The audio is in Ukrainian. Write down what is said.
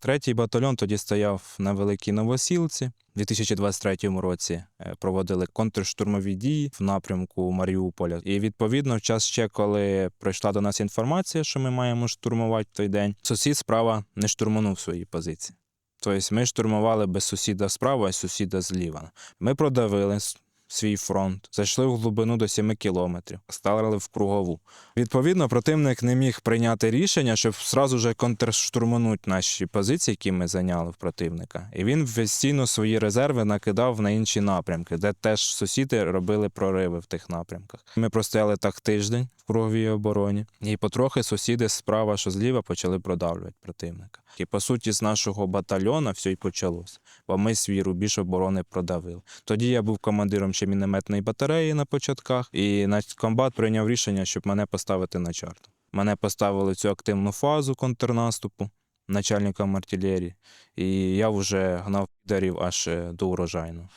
Третій батальйон тоді стояв на Великій Новосілці. У 2023 році е, проводили контрштурмові дії в напрямку Маріуполя. І відповідно, в час ще, коли прийшла до нас інформація, що ми маємо штурмувати той день, сусід справа не штурманув свої позиції. Тобто ми штурмували без сусіда справа, а сусіда зліва. Ми продавили свій фронт, зайшли в глибину до 7 кілометрів, стали в кругову. Відповідно, противник не міг прийняти рішення, щоб зразу же контрштурманути наші позиції, які ми зайняли в противника. І він постійно свої резерви накидав на інші напрямки, де теж сусіди робили прориви в тих напрямках. Ми простояли так тиждень в круговій обороні, і потрохи сусіди справа, що зліва, почали продавлювати противника. І по суті, з нашого батальйона все й почалося, бо ми свій рубіж оборони продавили. Тоді я був командиром ще мінометної батареї на початках, і комбат прийняв рішення, щоб мене поставити на чарт. Мене поставили в цю активну фазу контрнаступу начальником артилерії, і я вже гнав підарів аж е, до урожайного.